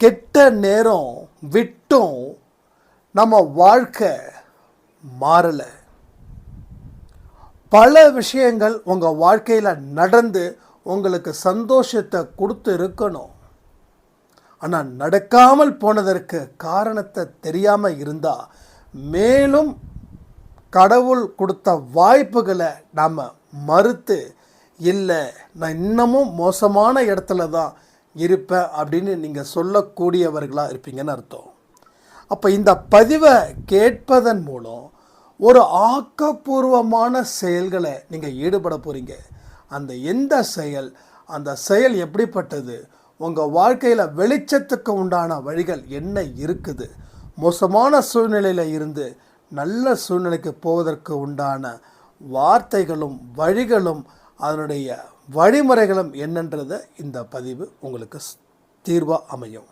கெட்ட நேரம் விட்டும் நம்ம வாழ்க்கை மாறலை. பல விஷயங்கள் உங்கள் வாழ்க்கையில் நடந்து உங்களுக்கு சந்தோஷத்தை கொடுத்து இருக்கணும். ஆனால் நடக்காமல் போனதற்கு காரணத்தை தெரியாமல் இருந்தால் மேலும் கடவுள் கொடுத்த வாய்ப்புகளை நாம் மறுத்து இல்லை நான் இன்னமும் மோசமான இடத்துல தான் இருப்பேன் அப்படின்னு நீங்கள் சொல்லக்கூடியவர்களாக இருப்பீங்கன்னு அர்த்தம். அப்போ இந்த பதிவை கேட்பதன் மூலம் ஒரு ஆக்கப்பூர்வமான செயல்களை நீங்கள் ஈடுபட போகிறீங்க அந்த எந்த செயல் அந்த செயல் எப்படிப்பட்டது உங்கள் வாழ்க்கையில் வெளிச்சத்துக்கு உண்டான வழிகள் என்ன இருக்குது மோசமான சூழ்நிலையில் இருந்து நல்ல சூழ்நிலைக்கு போவதற்கு உண்டான வார்த்தைகளும் வழிகளும் அதனுடைய வழிமுறைகளும் என்னன்றதை இந்த பதிவு உங்களுக்கு தீர்வாக அமையும்.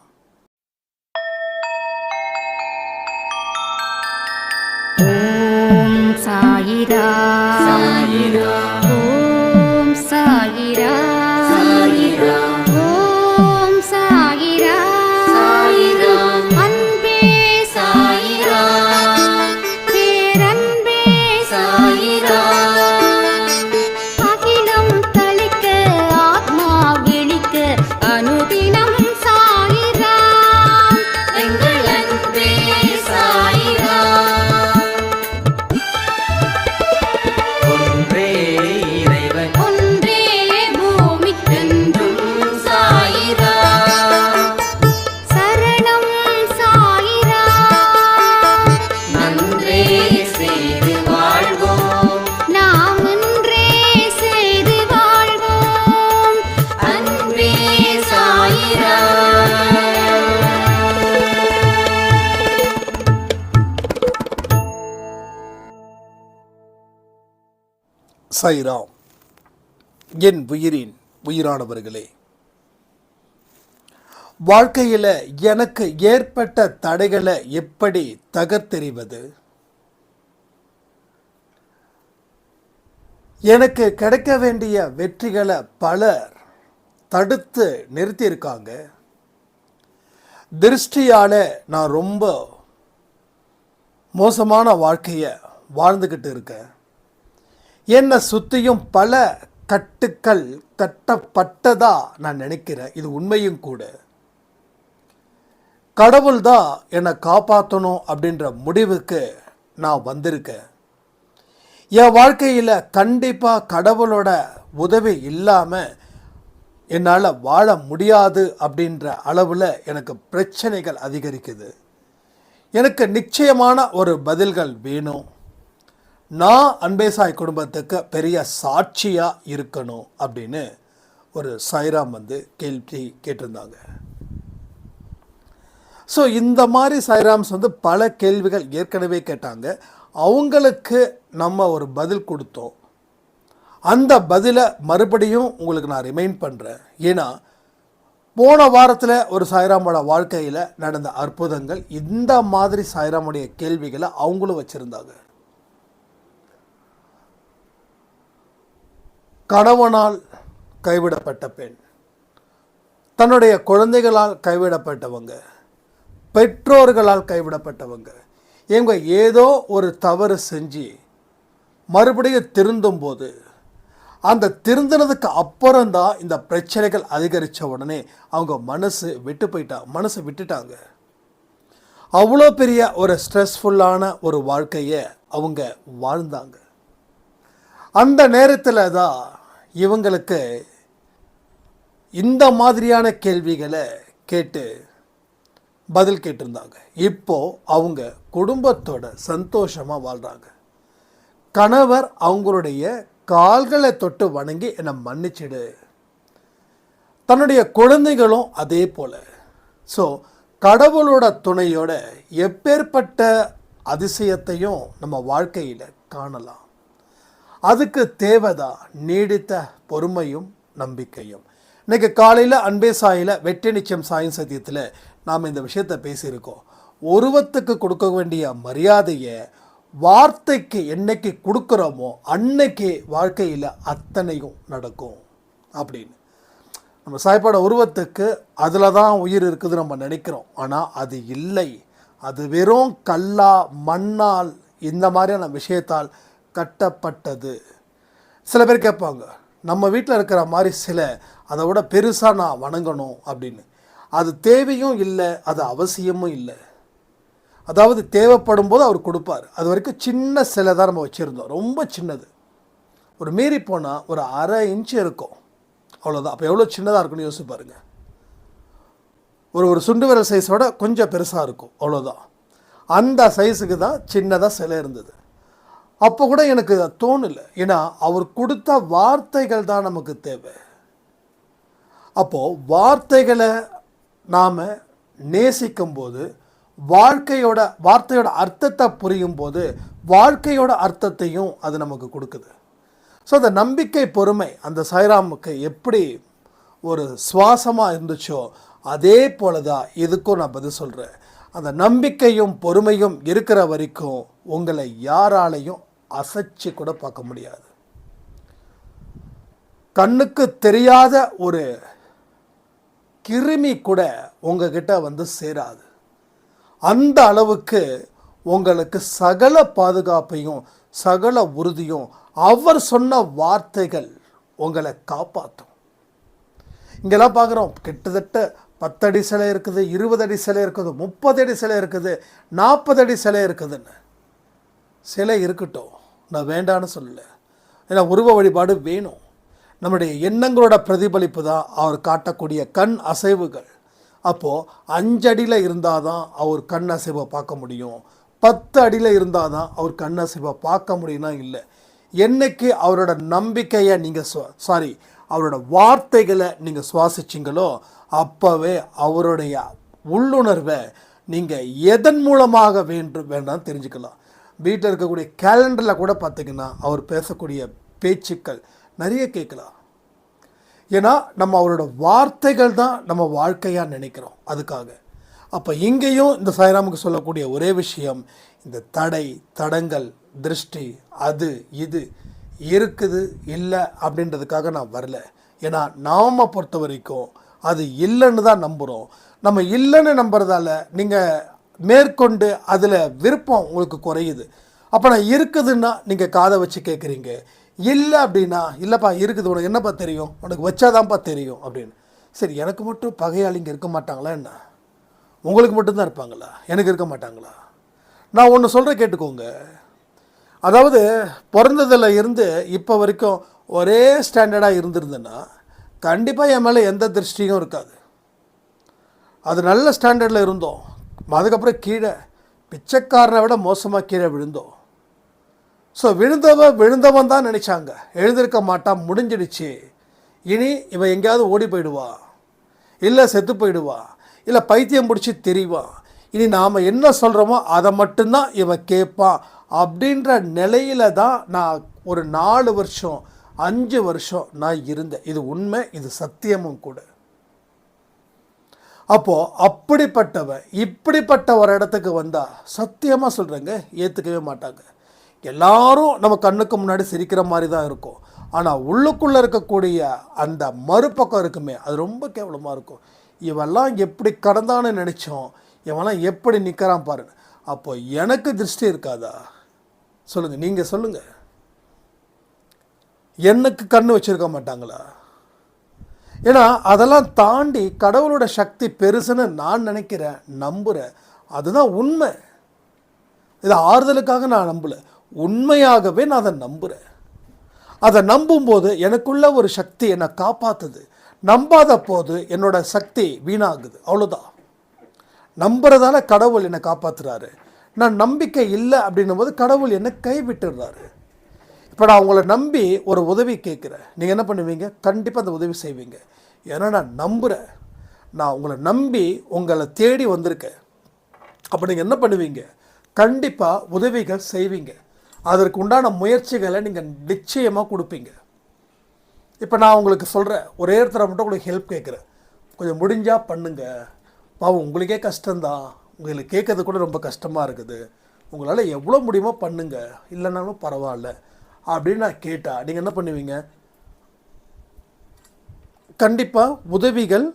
ஓம் சாயிரா. சாயிரா. ஓம் சாயிரா. சாயிரா. சைராம். என் உயிரின் உயிரானவர்களே வாழ்க்கையில் எனக்கு ஏற்பட்ட தடைகளை எப்படி தகர்த்தெறிவது? எனக்கு கிடைக்க வேண்டிய வெற்றிகளை பலர் தடுத்து நிறுத்தியிருக்காங்க. திருஷ்டியால் நான் ரொம்ப மோசமான வாழ்க்கையை வாழ்ந்துக்கிட்டு இருக்கேன். என்னை சுற்றியும் பல கட்டுக்கள் கட்டப்பட்டதா நான் நினைக்கிறேன். இது உண்மையும் கூட. கடவுள் தான் என்னை காப்பாற்றணும் அப்படின்ற முடிவுக்கு நான் வந்திருக்கேன். என் வாழ்க்கையில் கண்டிப்பாக கடவுளோட உதவி இல்லாமல் என்னால் வாழ முடியாது அப்படின்ற அளவில் எனக்கு பிரச்சனைகள் அதிகரிக்குது. எனக்கு நிச்சயமான ஒரு பதில்கள் வேணும். நான் அன்பேசாய் குடும்பத்துக்கு பெரிய சாட்சியாக இருக்கணும் அப்படின்னு ஒரு சைராம் வந்து கேள்வி கேட்டிருந்தாங்க. ஸோ இந்த மாதிரி சாய்ராம்ஸ் வந்து பல கேள்விகள் ஏற்கனவே கேட்டாங்க. அவங்களுக்கு நம்ம ஒரு பதில் கொடுத்தோம். அந்த பதிலை மறுபடியும் உங்களுக்கு நான் ரிமைண்ட் பண்ணுறேன் ஏன்னா போன வாரத்தில் ஒரு சாய்ராமோட வாழ்க்கையில் நடந்த அற்புதங்கள் இந்த மாதிரி சாய்ராமுடைய கேள்விகளை அவங்களும் வச்சுருந்தாங்க. கணவனால் கைவிடப்பட்ட பெண். தன்னுடைய குழந்தைகளால் கைவிடப்பட்டவங்க. பெற்றோர்களால் கைவிடப்பட்டவங்க. இவங்க ஏதோ ஒரு தவறு செஞ்சு மறுபடியும் திருந்தும்போது அந்த திருந்தினதுக்கு அப்புறம்தான் இந்த பிரச்சனைகள் அதிகரித்த உடனே அவங்க மனசு விட்டு போயிட்டா மனசை விட்டுட்டாங்க. அவ்வளோ பெரிய ஒரு ஸ்ட்ரெஸ்ஃபுல்லான ஒரு வாழ்க்கையை அவங்க வாழ்ந்தாங்க. அந்த நேரத்தில் தான் இவங்களுக்கு இந்த மாதிரியான கேள்விகளை கேட்டு பதில் கேட்டிருந்தாங்க. இப்போ அவங்க குடும்பத்தோட சந்தோஷமாக வாழ்கிறாங்க கணவர் அவங்களுடைய கால்களை தொட்டு வணங்கி என்னை மன்னிச்சிடு. தன்னுடைய குழந்தைகளும் அதே போல். ஸோ கடவுளோட துணையோட எப்பேற்பட்ட அதிசயத்தையும் நம்ம வாழ்க்கையில் காணலாம். அதுக்கு தேவைதான் நீடித்த பொறுமையும் நம்பிக்கையும். இன்றைக்கி காலையில் அன்பே சாயில் வெற்றி நிச்சயம் சாயும் சத்தியத்தில் நாம் இந்த விஷயத்தை பேசியிருக்கோம். உருவத்துக்கு கொடுக்க வேண்டிய மரியாதையை வார்த்தைக்கு என்னைக்கு கொடுக்குறோமோ அன்னைக்கு வாழ்க்கையில் அத்தனையும் நடக்கும் அப்படின்னு. நம்ம சாய்ப்பாட உருவத்துக்கு அதில் தான் உயிர் இருக்குது நம்ம நினைக்கிறோம். ஆனால் அது இல்லை. அது வெறும் கல்லா மண்ணால் இந்த மாதிரியான விஷயத்தால் கட்டப்பட்டது. சில பேர் கேட்பாங்க நம்ம வீட்டில் இருக்கிற மாதிரி சில அதை விட பெருசாக நான் வணங்கணும் அப்படின்னு. அது தேவையும் இல்லை அது அவசியமும் இல்லை. அதாவது தேவைப்படும் போது அவர் கொடுப்பார். அது வரைக்கும் சின்ன சிலை தான் நம்ம வச்சுருந்தோம். ரொம்ப சின்னது. ஒரு மீறி போனால் ஒரு அரை இன்ச்சு இருக்கும். அவ்வளோதான் அப்போ எவ்வளோ சின்னதாக இருக்குன்னு யோசிச்சு பாருங்கள் ஒரு ஒரு சுண்டு விரல் சைஸோட கொஞ்சம் பெருசாக இருக்கும். அவ்வளோதான் அந்த சைஸுக்கு தான் சின்னதாக சிலை இருந்தது. அப்போ கூட எனக்கு தோணலை. ஏன்னா அவர் கொடுத்த வார்த்தைகள் தான் நமக்கு தேவை. அப்போது வார்த்தைகளை நாம் நேசிக்கும்போது வாழ்க்கையோட வார்த்தையோட அர்த்தத்தை புரியும் போது வாழ்க்கையோட அர்த்தத்தையும் அது நமக்கு கொடுக்குது. ஸோ அந்த நம்பிக்கை பொறுமை அந்த சாய்ராமுக்கு எப்படி ஒரு சுவாசமாக இருந்துச்சோ அதே போல தான் இதுக்கும் நான் பதில் சொல்கிறேன் அந்த நம்பிக்கையும் பொறுமையும் இருக்கிற வரைக்கும் உங்களை யாராலையும் அசைச்சு கூட பார்க்க முடியாது. கண்ணுக்கு தெரியாத ஒரு கிருமி கூட உங்ககிட்ட வந்து சேராது. அந்த அளவுக்கு உங்களுக்கு சகல பாதுகாப்பையும் சகல உறுதியும் அவர் சொன்ன வார்த்தைகள் உங்களை காப்பாற்றும் இங்கெல்லாம் பார்க்குறோம் கிட்டத்தட்ட பத்தடி சிலை இருக்குது இருபது அடி சிலை இருக்குது முப்பது அடி சிலை இருக்குது நாற்பது அடி சிலை இருக்குதுன்னு. சிலை இருக்கட்டும். நான் வேண்டான்னு சொல்லலை. ஏன்னா உருவ வழிபாடு வேணும். நம்முடைய எண்ணங்களோட பிரதிபலிப்பு தான் அவர் காட்டக்கூடிய கண் அசைவுகள். அப்போது அஞ்சடியில் இருந்தால் தான் அவர் கண் அசைவை பார்க்க முடியும். பத்து அடியில் இருந்தால் தான் அவர் கண் அசைவை பார்க்க முடியும்னா இல்லை. என்னைக்கு அவரோட நம்பிக்கையை நீங்கள் சாரி அவரோட வார்த்தைகளை நீங்கள் சுவாசிச்சிங்களோ அப்போவே அவருடைய உள்ளுணர்வை நீங்கள் எதன் மூலமாக வேண்டும் வேண்டாம் தெரிஞ்சுக்கலாம். வீட்டில் இருக்கக்கூடிய கேலண்டரில் கூட பார்த்தீங்கன்னா அவர் பேசக்கூடிய பேச்சுக்கள் நிறைய கேட்கலாம். ஏன்னா நம்ம அவரோட வார்த்தைகள் தான் நம்ம வாழ்க்கையாக நினைக்கிறோம். அதுக்காக. அப்போ இங்கேயும் இந்த சாய்ராமுக்கு சொல்லக்கூடிய ஒரே விஷயம் இந்த தடை தடங்கள் திருஷ்டி அது இது இருக்குது இல்லை அப்படின்றதுக்காக நான் வரல. ஏன்னா நாம் பொறுத்த வரைக்கும் அது இல்லைன்னு தான் நம்புகிறோம் நம்ம இல்லைன்னு நம்புறதால நீங்கள் மேற்கொண்டு அதில் விருப்பம் உங்களுக்கு குறையுது. அப்போ நான் இருக்குதுன்னா நீங்கள் காதை வச்சு கேட்குறீங்க இல்லை அப்படின்னா இல்லைப்பா இருக்குது உனக்கு என்னப்பா தெரியும்? உனக்கு வச்சாதான்ப்பா தெரியும் அப்படின்னு. சரி எனக்கு மட்டும் பகையாளிங்க இருக்க மாட்டாங்களா என்ன? உங்களுக்கு மட்டும்தான் இருப்பாங்களா? எனக்கு இருக்க மாட்டாங்களா? நான் ஒன்று சொல்கிறேன் கேட்டுக்கோங்க. அதாவது பிறந்ததில் இருந்து இப்போ வரைக்கும் ஒரே ஸ்டாண்டர்டாக இருந்திருந்தேன்னா கண்டிப்பாக என் மேலே எந்த திருஷ்டியும் இருக்காது. அது நல்ல ஸ்டாண்டர்டில் இருந்தோம். அதுக்கப்புறம் கீழே பிச்சைக்காரனை விட மோசமாக கீழே விழுந்தோம் ஸோ விழுந்தவன் விழுந்தவன் தான் நினச்சாங்க. எழுந்திருக்க மாட்டான் முடிஞ்சிடுச்சு. இனி இவன் எங்கேயாவது ஓடி போயிடுவா? இல்லை செத்து போயிடுவா? இல்லை பைத்தியம் பிடிச்சி தெரிவான் இனி நாம் என்ன சொல்கிறோமோ அதை மட்டும்தான் இவன் கேட்பான் அப்படின்ற நிலையில தான் நான் ஒரு நாலு வருஷம் அஞ்சு வருஷம் நான் இருந்தேன். இது உண்மை இது சத்தியமும் கூட. அப்போது அப்படிப்பட்டவன் இப்படிப்பட்ட ஒரு இடத்துக்கு வந்தால் சத்தியமாக சொல்கிறேங்க ஏற்றுக்கவே மாட்டாங்க. எல்லாரும் நம்ம கண்ணுக்கு முன்னாடி சிரிக்கிற மாதிரி தான் இருக்கும். ஆனால் உள்ளுக்குள்ளே இருக்கக்கூடிய அந்த மறுபக்கம் இருக்குமே அது ரொம்ப கேவலமாக இருக்கும். இவெல்லாம் எப்படி கடந்தான்னு நினச்சோம். இவெல்லாம் எப்படி நிற்கிறான் பாருங்க அப்போ எனக்கு திருஷ்டி இருக்காதா? சொல்லுங்கள் நீங்கள் சொல்லுங்கள் எனக்கு கண்ணு வச்சுருக்க மாட்டாங்களா? ஏன்னா அதெல்லாம் தாண்டி கடவுளோட சக்தி பெருசுன்னு நான் நினைக்கிறேன் நம்புகிறேன் அதுதான் உண்மை. இதை ஆறுதலுக்காக நான் நம்பலை. உண்மையாகவே நான் அதை நம்புகிறேன் அதை நம்பும்போது எனக்குள்ள ஒரு சக்தி என்னை காப்பாத்துது. நம்பாத போது என்னோட சக்தி வீணாகுது. அவ்வளோதான் நம்புறதால கடவுள் என்னை காப்பாற்றுறாரு நான் நம்பிக்கை இல்லை அப்படின்னும் போது கடவுள் என்னை கைவிட்டுடுறாரு. இப்போ நான் உங்களை நம்பி ஒரு உதவி கேட்குறேன். நீங்கள் என்ன பண்ணுவீங்க? கண்டிப்பாக அந்த உதவி செய்வீங்க. ஏன்னா நான் நம்புகிறேன் நான் உங்களை நம்பி உங்களை தேடி வந்திருக்கேன். அப்போ நீங்கள் என்ன பண்ணுவீங்க? கண்டிப்பாக உதவிகள் செய்வீங்க. அதற்கு உண்டான முயற்சிகளை நீங்கள் நிச்சயமாக கொடுப்பீங்க. இப்போ நான் உங்களுக்கு சொல்கிறேன் ஒரே இடத்துல மட்டும் உங்களுக்கு ஹெல்ப் கேட்குறேன். கொஞ்சம் முடிஞ்சால் பண்ணுங்கள் பாவம் உங்களுக்கே கஷ்டம்தான். உங்களுக்கு கேட்கறது கூட ரொம்ப கஷ்டமாக இருக்குது. உங்களால் எவ்வளோ முடியுமோ பண்ணுங்கள் இல்லைனாலும் பரவாயில்ல. அப்படின்னு நான் கேட்டால் நீங்கள் என்ன பண்ணுவீங்க? கண்டிப்பாக உதவிகள்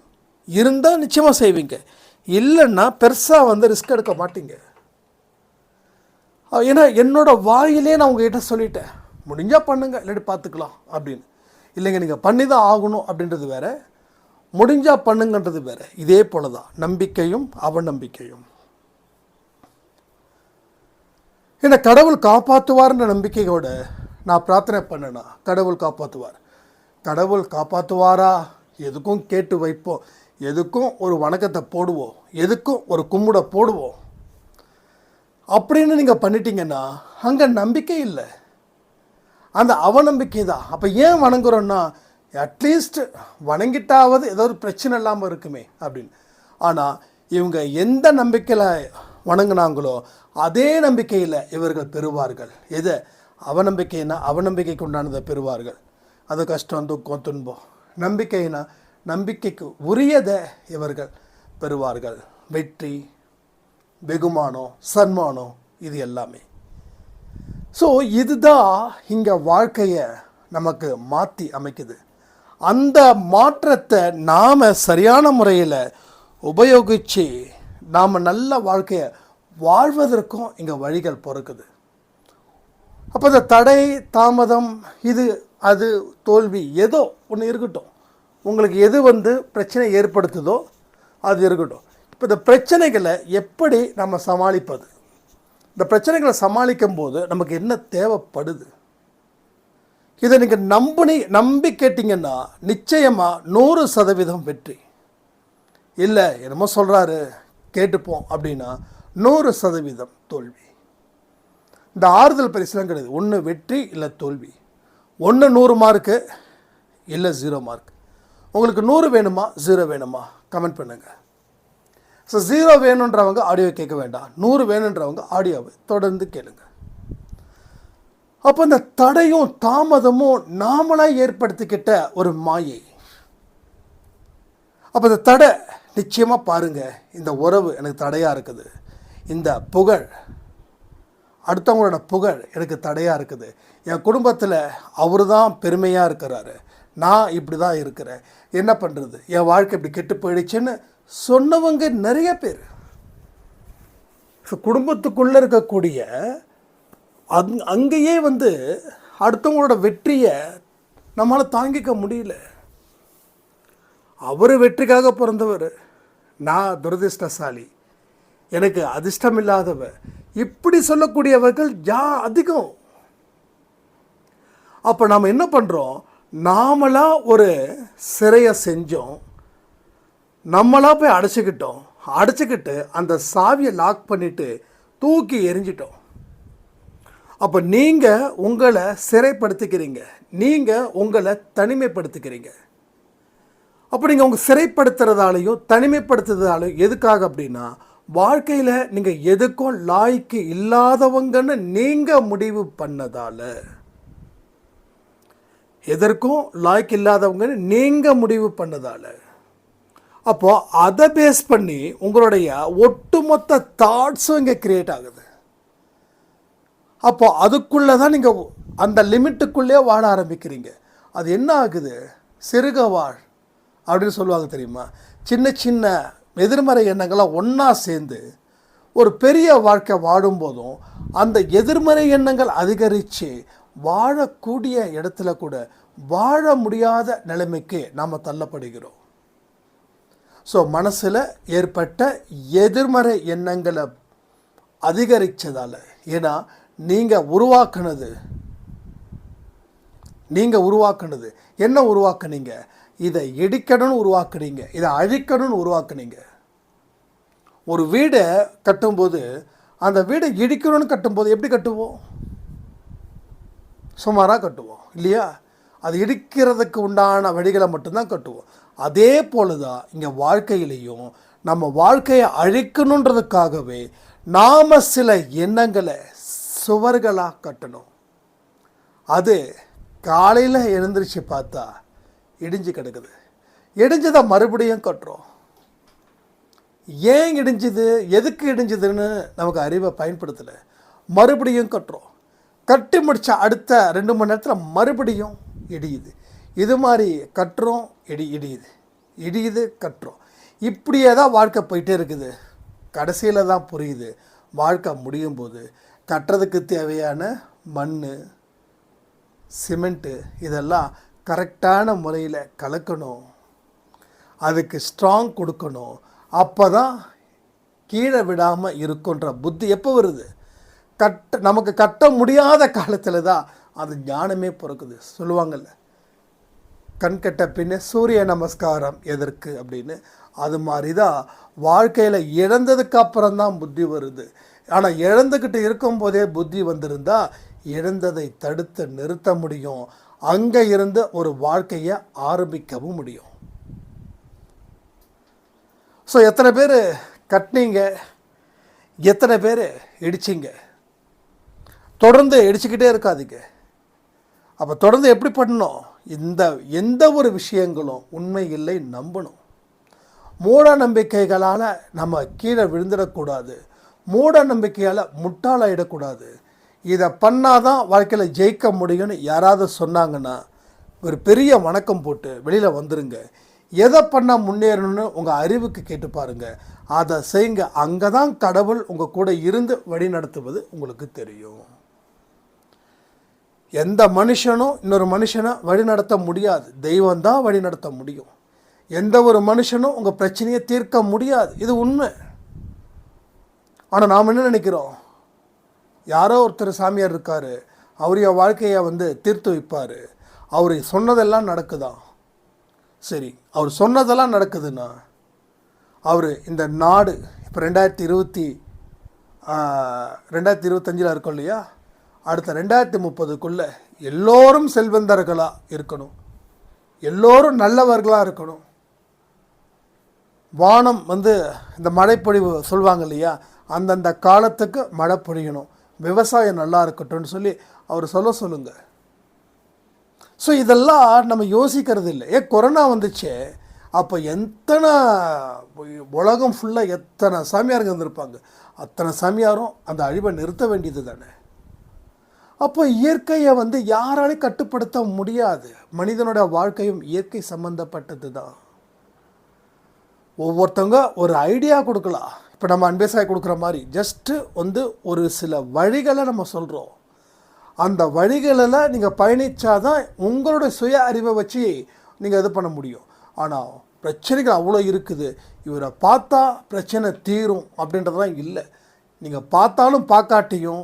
இருந்தால் நிச்சயமாக செய்வீங்க. இல்லைன்னா பெருசாக வந்து ரிஸ்க் எடுக்க மாட்டீங்க. ஏன்னா என்னோட வாயிலே நான் உங்ககிட்ட சொல்லிட்டேன். முடிஞ்சால் பண்ணுங்கள் இல்லாட்டி பார்த்துக்கலாம் அப்படின்னு. இல்லைங்க நீங்கள் பண்ணி தான் ஆகணும் அப்படின்றது வேறு. முடிஞ்சால் பண்ணுங்கன்றது வேற. இதே போல தான் நம்பிக்கையும் அவநம்பிக்கையும். ஏன்னா கடவுள் காப்பாற்றுவார்ன்ற நம்பிக்கையோட நான் பிரார்த்தனை பண்ணேன்னா கடவுள் காப்பாற்றுவார் கடவுள் காப்பாற்றுவாரா எதுக்கும் கேட்டு வைப்போம். எதுக்கும் ஒரு வணக்கத்தை போடுவோம். எதுக்கும் ஒரு கும்பிட போடுவோம். அப்படின்னு நீங்கள் பண்ணிட்டீங்கன்னா அங்கே நம்பிக்கை இல்லை. அந்த அவநம்பிக்கை தான். அப்போ ஏன் வணங்குறோன்னா அட்லீஸ்ட் வணங்கிட்டாவது ஏதோ ஒரு பிரச்சனை இல்லாமல் இருக்குமே அப்படின்னு. ஆனால் இவங்க எந்த நம்பிக்கையில் வணங்கினாங்களோ அதே நம்பிக்கையில் இவர்கள் பெறுவார்கள். எதை? அவநம்பிக்கைனா அவநம்பிக்கைக்கு உண்டானதை பெறுவார்கள். அது கஷ்டம் துக்கம் துன்பம். நம்பிக்கைனா நம்பிக்கைக்கு உரியதை இவர்கள் பெறுவார்கள். வெற்றி வெகுமானம் சன்மானம் இது எல்லாமே. ஸோ இதுதான் இங்கே வாழ்க்கையை நமக்கு மாற்றி அமைக்குது. அந்த மாற்றத்தை நாம் சரியான முறையில் உபயோகித்து நாம் நல்ல வாழ்க்கையை வாழ்வதற்கும் இங்கே வழிகள் பிறக்குது. அப்போ இந்த தடை தாமதம் இது அது தோல்வி ஏதோ ஒன்று இருக்கட்டும். உங்களுக்கு எது வந்து பிரச்சனை ஏற்படுத்துதோ அது இருக்கட்டும். இப்போ இந்த பிரச்சனைகளை எப்படி நம்ம சமாளிப்பது? இந்த பிரச்சனைகளை சமாளிக்கும் போது நமக்கு என்ன தேவைப்படுது? இதை நீங்கள் நம்பினி நம்பி கேட்டிங்கன்னா நிச்சயமாக நூறு சதவீதம் வெற்றி. இல்லை என்னமோ சொல்கிறாரு கேட்டுப்போம் அப்படின்னா நூறு சதவீதம் தோல்வி. இந்த ஆறுதல் பரிசுலாம் கிடையாது. ஒன்று வெற்றி இல்லை தோல்வி. ஒன்று நூறு மார்க்கு இல்லை ஜீரோ மார்க் உங்களுக்கு நூறு வேணுமா? ஜீரோ வேணுமா? கமெண்ட் பண்ணுங்கள் ஸோ ஜீரோ வேணுன்றவங்க ஆடியோ கேட்க வேண்டாம். நூறு வேணுன்றவங்க ஆடியோவை தொடர்ந்து கேளுங்க. அப்போ இந்த தடையும் தாமதமும் நாமளாக ஏற்படுத்திக்கிட்ட ஒரு மாயை. அப்போ இந்த தடை நிச்சயமாக பாருங்கள் இந்த உறவு எனக்கு தடையாக இருக்குது. இந்த புகழ் அடுத்தவங்களோட புகழ் எனக்கு தடையாக இருக்குது. என் குடும்பத்தில் அவர் தான் பெருமையாக இருக்கிறாரு. நான் இப்படி தான் இருக்கிறேன். என்ன பண்ணுறது என் வாழ்க்கை இப்படி கெட்டு போயிடுச்சுன்னு சொன்னவங்க நிறைய பேர். ஸோ குடும்பத்துக்குள்ளே இருக்கக்கூடிய அங் அங்கேயே வந்து அடுத்தவங்களோட வெற்றியை நம்மளால் தாங்கிக்க முடியல. அவர் வெற்றிக்காக பிறந்தவர். நான் துரதிர்ஷ்டசாலி. எனக்கு அதிர்ஷ்டம் இல்லாதவர் இப்படி சொல்லக்கூடியவர்கள் யா அதிகம். அப்போ நாம் என்ன பண்ணுறோம் நாமளாக ஒரு சிறையை செஞ்சோம். நம்மளாக போய் அடைச்சிக்கிட்டோம். அடைச்சிக்கிட்டு அந்த சாவியை லாக் பண்ணிவிட்டு தூக்கி எரிஞ்சிட்டோம் அப்போ நீங்கள் உங்களை சிறைப்படுத்திக்கிறீங்க. நீங்கள் உங்களை தனிமைப்படுத்திக்கிறீங்க. அப்போ நீங்கள் உங்கள் சிறைப்படுத்துறதாலையும் தனிமைப்படுத்துறதாலையும் எதுக்காக அப்படின்னா வாழ்க்கையில் நீங்கள் எதுக்கும் லாய்க்கு இல்லாதவங்கன்னு நீங்கள் முடிவு பண்ணதால். எதற்கும் லாய்க்கு இல்லாதவங்கன்னு நீங்கள் முடிவு பண்ணதால். அப்போது அதை பேஸ் பண்ணி உங்களுடைய ஒட்டுமொத்த தாட்ஸும் இங்கே கிரியேட் ஆகுது. அப்போது அதுக்குள்ளே தான் நீங்கள் அந்த லிமிட்டுக்குள்ளே வாழ ஆரம்பிக்கிறீங்க. அது என்ன ஆகுது? சிறுக வாழ் அப்படின்னு சொல்லுவாங்க தெரியுமா? சின்ன சின்ன எதிர்மறை எண்ணங்களாக ஒன்றா சேர்ந்து ஒரு பெரிய வாழ்க்கை வாழும்போதும் அந்த எதிர்மறை எண்ணங்கள் அதிகரித்து வாழக்கூடிய இடத்துல கூட வாழ முடியாத நிலைமைக்கு நாம் தள்ளப்படுகிறோம். ஸோ மனசில் ஏற்பட்ட எதிர்மறை எண்ணங்களை அதிகரித்ததால் ஏன்னா நீங்கள் உருவாக்குனது நீங்கள் உருவாக்குனது என்ன உருவாக்குனீங்க? இதை இடிக்கணும்னு உருவாக்குனீங்க இதை அழிக்கணும்னு உருவாக்குனீங்க. ஒரு வீடை கட்டும்போது அந்த வீடை இடிக்கணும்னு கட்டும்போது எப்படி கட்டுவோம்? சுமாராக கட்டுவோம் இல்லையா? அது இடிக்கிறதுக்கு உண்டான வழிகளை மட்டும்தான் கட்டுவோம். அதே போல தான் இங்கே வாழ்க்கையிலையும் நம்ம வாழ்க்கையை அழிக்கணுன்றதுக்காகவே நாம் சில எண்ணங்களை சுவர்களாக கட்டணும். அது காலையில் எழுந்திரிச்சு பார்த்தா இடிஞ்சு கிடக்குது. இடிஞ்சதை மறுபடியும் கட்டுறோம். ஏன் இடிஞ்சுது எதுக்கு இடிஞ்சுதுன்னு நமக்கு அறிவை பயன்படுத்தலை. மறுபடியும் கட்டுறோம். கட்டி முடித்த அடுத்த ரெண்டு மணி நேரத்தில் மறுபடியும் இடியுது. இது மாதிரி கட்டுறோம் இடி இடியுது. இடியுது கட்டுறோம். இப்படியே தான் வாழ்க்கை போயிட்டே இருக்குது. கடைசியில் தான் புரியுது. வாழ்க்கை முடியும் போது கட்டுறதுக்கு தேவையான மண் சிமெண்ட்டு இதெல்லாம் கரெக்டான முறையில் கலக்கணும். அதுக்கு ஸ்ட்ராங் கொடுக்கணும். அப்போ தான் கீழே விடாமல் இருக்குன்ற புத்தி எப்போ வருது? கட்ட நமக்கு கட்ட முடியாத காலத்தில் தான் அது ஞானமே பிறக்குது. சொல்லுவாங்கல்ல கண் கட்ட பின்ன சூரிய நமஸ்காரம் எதற்கு? அப்படின்னு. அது மாதிரி தான் வாழ்க்கையில் இழந்ததுக்கு அப்புறம் தான் புத்தி வருது. ஆனால் இழந்துக்கிட்டு இருக்கும்போதே புத்தி வந்திருந்தால் இழந்ததை தடுத்து நிறுத்த முடியும். அங்கே இருந்து ஒரு வாழ்க்கையை ஆரம்பிக்கவும் முடியும். ஸோ எத்தனை பேர் கட்டினீங்க? எத்தனை பேர் இடிச்சிங்க? தொடர்ந்து இடிச்சுக்கிட்டே இருக்காதீங்க. அப்போ தொடர்ந்து எப்படி பண்ணணும்? இந்த எந்த ஒரு விஷயங்களும் உண்மை இல்லை நம்பணும். மூட நம்பிக்கைகளால் நம்ம கீழே விழுந்துடக்கூடாது. மூட நம்பிக்கையால் முட்டாளாயிடக்கூடாது. இதை பண்ணாதான் வாழ்க்கையில் ஜெயிக்க முடியும்னு யாராவது சொன்னாங்கன்னா ஒரு பெரிய வணக்கம் போட்டு வெளியில் வந்துருங்க. எதை பண்ணால் முன்னேறணும்னு உங்கள் அறிவுக்கு கேட்டு பாருங்க. அதை செய்யுங்க. அங்கே தான் கடவுள் உங்கள் கூட இருந்து வழி நடத்துவது உங்களுக்கு தெரியும். எந்த மனுஷனும் இன்னொரு மனுஷனை வழி நடத்த முடியாது. தெய்வம் தான் வழி நடத்த முடியும். எந்த ஒரு மனுஷனும் உங்கள் பிரச்சனையை தீர்க்க முடியாது. இது உண்மை. ஆனால் நாம் என்ன நினைக்கிறோம்? யாரோ ஒருத்தர் சாமியார் இருக்கார். அவர் என் வாழ்க்கையை வந்து தீர்த்து வைப்பார். அவர் சொன்னதெல்லாம் நடக்குதா? சரி அவர் சொன்னதெல்லாம் நடக்குதுன்னா அவர் இந்த நாடு இப்போ ரெண்டாயிரத்தி இருபத்தி ரெண்டாயிரத்தி இருபத்தஞ்சில் இருக்கும் இல்லையா? அடுத்த ரெண்டாயிரத்தி முப்பதுக்குள்ளே எல்லோரும் செல்வந்தர்களாக இருக்கணும். எல்லோரும் நல்லவர்களாக இருக்கணும். வானம் வந்து இந்த மழைப்பொழிவு சொல்லுவாங்க இல்லையா? அந்தந்த காலத்துக்கு மழை பொழியணும். விவசாயம் நல்லா இருக்கட்டும்னு சொல்லி அவர் சொல்ல சொல்லுங்கள் ஸோ இதெல்லாம் நம்ம யோசிக்கிறது இல்லை ஏ கொரோனா வந்துச்சே. அப்போ எத்தனை உலகம் ஃபுல்லாக எத்தனை சாமியாருங்க வந்திருப்பாங்க அத்தனை சாமியாரும் அந்த அழிவை நிறுத்த வேண்டியது தானே. அப்போ இயற்கையை வந்து யாராலையும் கட்டுப்படுத்த முடியாது. மனிதனோட வாழ்க்கையும் இயற்கை சம்பந்தப்பட்டது தான். ஒவ்வொருத்தவங்க ஒரு ஐடியா கொடுக்கலாம். இப்போ நம்ம அன்பேசாய் கொடுக்குற மாதிரி ஜஸ்ட்டு வந்து ஒரு சில வழிகளை நம்ம சொல்கிறோம் அந்த வழிகளில் நீங்கள் பயணித்தாதான் உங்களோட சுய அறிவை வச்சு நீங்கள் இது பண்ண முடியும். ஆனால் பிரச்சனைகள் அவ்வளோ இருக்குது. இவரை பார்த்தா பிரச்சனை தீரும் அப்படின்றதெல்லாம் இல்லை. நீங்கள் பார்த்தாலும் பார்க்காட்டியும்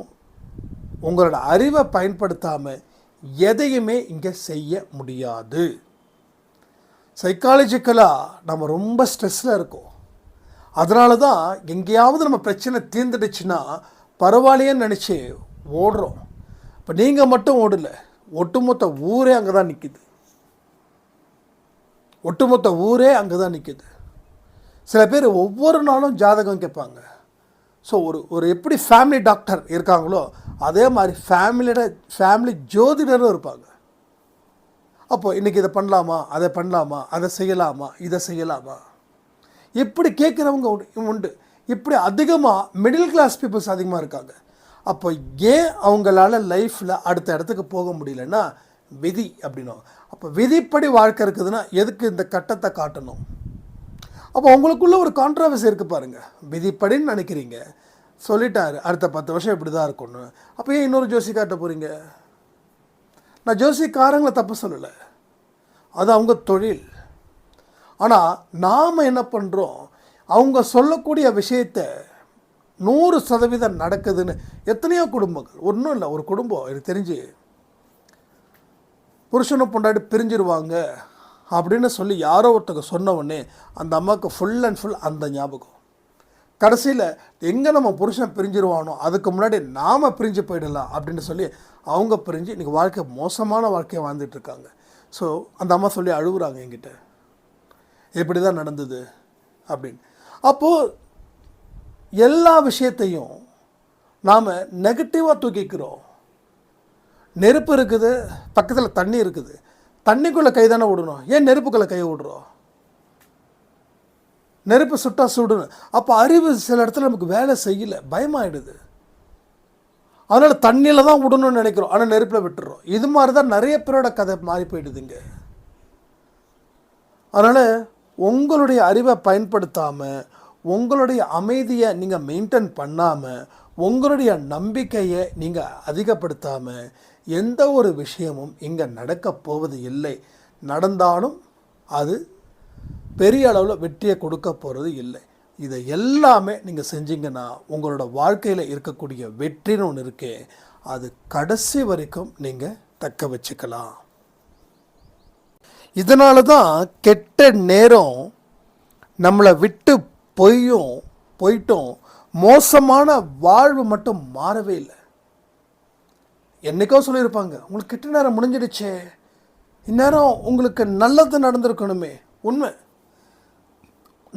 உங்களோட அறிவை பயன்படுத்தாமல் எதையுமே இங்கே செய்ய முடியாது. சைக்காலஜிக்கலாக நம்ம ரொம்ப ஸ்ட்ரெஸ்ஸில் இருக்கோம். அதனால தான் எங்கேயாவது நம்ம பிரச்சனை தீர்ந்துடுச்சுன்னா பரவாயில்லையேன்னு நினச்சி ஓடுறோம். இப்போ நீங்கள் மட்டும் ஓடல. ஒட்டுமொத்த ஊரே அங்கே தான் நிற்கிது ஒட்டுமொத்த ஊரே அங்கே தான் நிற்கிது சில பேர் ஒவ்வொரு நாளும் ஜாதகம் கேட்பாங்க. ஸோ ஒரு ஒரு எப்படி ஃபேமிலி டாக்டர் இருக்காங்களோ அதே மாதிரி ஃபேமிலியோட ஃபேமிலி ஜோதிடரும் இருப்பாங்க. அப்போது இன்றைக்கி இதை பண்ணலாமா அதை பண்ணலாமா அதை செய்யலாமா இதை செய்யலாமா? இப்படி கேட்குறவங்க உண்டு- உண்டு. இப்படி அதிகமாக மிடில் கிளாஸ் பீப்புள்ஸ் அதிகமாக இருக்காங்க. அப்போ ஏன் அவங்களால லைஃப்பில் அடுத்த இடத்துக்கு போக முடியலன்னா விதி அப்படின்னும் அப்போ விதிப்படி வாழ்க்கை இருக்குதுன்னா எதுக்கு இந்த கட்டத்தை காட்டணும்? அப்போ உங்களுக்குள்ள ஒரு கான்ட்ரவர்சி இருக்குது பாருங்கள் விதிப்படின்னு நினைக்கிறீங்க. சொல்லிட்டாரு அடுத்த பத்து வருஷம் இப்படி தான் இருக்கும்னு அப்போ ஏன் இன்னொரு ஜோசி காட்ட போகிறீங்க நான் ஜோசிக்காரங்களை தப்பு சொல்லலை. அது அவங்க தொழில். ஆனால் நாம் என்ன பண்ணுறோம் அவங்க சொல்லக்கூடிய விஷயத்தை நூறு சதவீதம் நடக்குதுன்னு எத்தனையோ குடும்பங்கள். ஒன்றும் இல்லை ஒரு குடும்பம் எனக்கு தெரிஞ்சு. புருஷனும் பொண்டாட்டி பிரிஞ்சிருவாங்க அப்படின்னு சொல்லி யாரோ ஒருத்தங்க சொன்ன உடனே அந்த அம்மாவுக்கு ஃபுல் அண்ட் ஃபுல் அந்த ஞாபகம். கடைசியில் எங்கே நம்ம புருஷன் பிரிஞ்சிருவானோ அதுக்கு முன்னாடி நாம் பிரிஞ்சு போயிடலாம் அப்படின்னு சொல்லி அவங்க பிரிஞ்சு இன்றைக்கி வாழ்க்கை மோசமான வாழ்க்கையை வாழ்ந்துட்டுருக்காங்க ஸோ அந்த அம்மா சொல்லி அழுகுறாங்க என்கிட்ட. இப்படி தான் நடந்தது அப்படின்னு. அப்போது எல்லா விஷயத்தையும் நாம் நெகட்டிவாக தூக்கிக்கிறோம். நெருப்பு இருக்குது பக்கத்தில் தண்ணி இருக்குது. தண்ணிக்குள்ளே கை தானே விடணும். ஏன் நெருப்புக்குள்ளே கை விடுறோம்? நெருப்பு சுட்டா சுடணும் அப்போ அறிவு சில இடத்துல நமக்கு வேலை செய்யலை பயமாயிடுது. அதனால் தண்ணியில் தான் விடணும்னு நினைக்கிறோம். ஆனால் நெருப்பில் விட்டுறோம். இது மாதிரி தான் நிறைய பேரோட கதை மாறி போயிடுதுங்க. அதனால் உங்களுடைய அறிவை பயன்படுத்தாமல் உங்களுடைய அமைதியை நீங்கள் மெயின்டைன் பண்ணாமல் உங்களுடைய நம்பிக்கையை நீங்கள் அதிகப்படுத்தாமல் எந்த ஒரு விஷயமும் இங்கே நடக்கப் போவது இல்லை. நடந்தாலும் அது பெரிய அளவில் வெற்றியை கொடுக்க போகிறது இல்லை. இதை எல்லாமே நீங்கள் செஞ்சீங்கன்னா உங்களோட வாழ்க்கையில் இருக்கக்கூடிய வெற்றின்னு ஒன்று இருக்கே அது கடைசி வரைக்கும் நீங்கள் தக்க வச்சுக்கலாம். இதனால தான் கெட்ட நேரம் நம்மளை விட்டு பொய்யும் போயிட்டும் மோசமான வாழ்வு மட்டும் மாறவே இல்லை. என்னைக்கோ சொல்லியிருப்பாங்க உங்களுக்கு கிட்ட நேரம் முடிஞ்சிடுச்சே. இந்நேரம் உங்களுக்கு நல்லது நடந்திருக்கணுமே. உண்மை.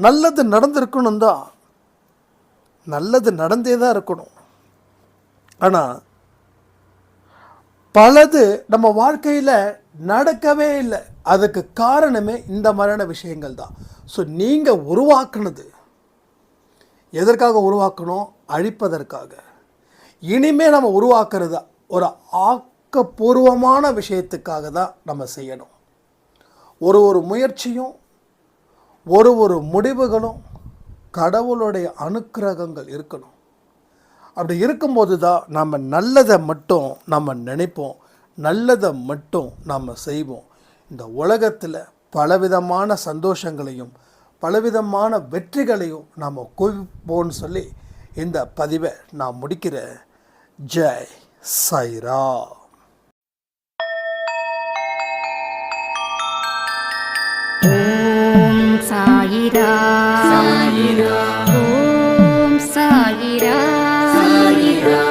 நல்லது நடந்திருக்கணும் தான். நல்லது நடந்தே தான் இருக்கணும். ஆனால் பலது நம்ம வாழ்க்கையில் நடக்கவே இல்லை. அதுக்கு காரணமே இந்த மாதிரியான விஷயங்கள் தான். ஸோ நீங்கள் உருவாக்குனது எதற்காக உருவாக்கணும்? அழிப்பதற்காக. இனிமே நம்ம உருவாக்குறது ஒரு ஆக்கப்பூர்வமான விஷயத்துக்காக தான் நம்ம செய்யணும். ஒரு ஒரு முயற்சியும் ஒரு ஒரு முடிவுகளும் கடவுளுடைய அனுக்கிரகங்கள் இருக்கணும். அப்படி இருக்கும்போது தான் நம்ம நல்லதை மட்டும் நம்ம நினைப்போம். நல்லதை மட்டும் நாம் செய்வோம். இந்த உலகத்தில் பலவிதமான சந்தோஷங்களையும் பலவிதமான வெற்றிகளையும் நாம் குவிப்போம்னு சொல்லி இந்த பதிவை நான் முடிக்கிறேன் ஜெய் சைரா ஓம் சாயிரா சாயிரா ஓம் சாயிரா சாயிரா